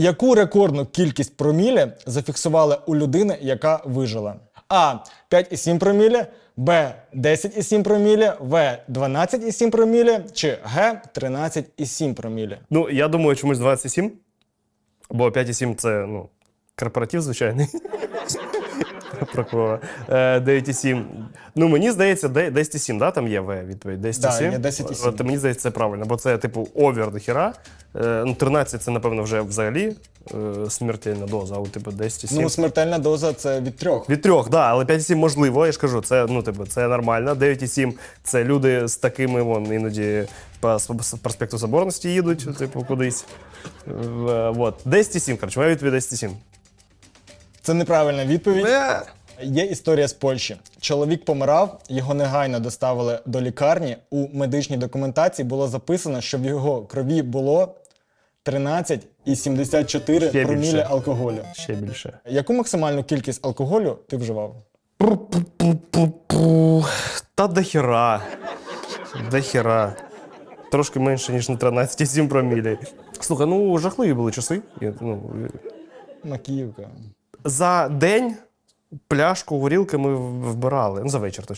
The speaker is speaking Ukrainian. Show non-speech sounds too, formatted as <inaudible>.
Яку рекордну кількість промілі зафіксували у людини, яка вижила? А. 5,7 промілі, Б. 10,7 промілі, В. 12,7 промілі, чи Г. 13,7 промілі. Ну, я думаю, чомусь 27. Бо 5,7 це ну, корпоратив звичайний. <laughs> Прокурора. Е, 9,7. Ну, мені здається, де- 10,7, да? Там є В відповідь. 10,7. Да, є 10,7. От мені здається, це правильно, бо це, типу, овер до хіра. Е, ну, 13 це, напевно, вже взагалі е, смертельна доза, а у типу 10,7. Ну, смертельна доза це від трьох. Від трьох, да, але 5,7 можливо, я ж кажу, це, ну, типу, це нормально. 9,7 це люди з такими, вон, іноді по с- проспекту Соборності їдуть, типу, кудись. Е, Вот. 10,7, коротше, моя відповідь 10,7. Це неправильна відповідь. Є історія з Польщі. Чоловік помирав, його негайно доставили до лікарні. У медичній документації було записано, що в його крові було 13,74 Ще промілі більше. алкоголю. Ще більше. Яку максимальну кількість алкоголю ти вживав? Пу-пу-пу-пу. Та дохера. Дохера. Трошки менше, ніж на 13,7 промілі. Слухай, ну жахливі були часи. Я, ну, Макіївка. За день пляшку горілки ми вбирали. Ну, за вечір.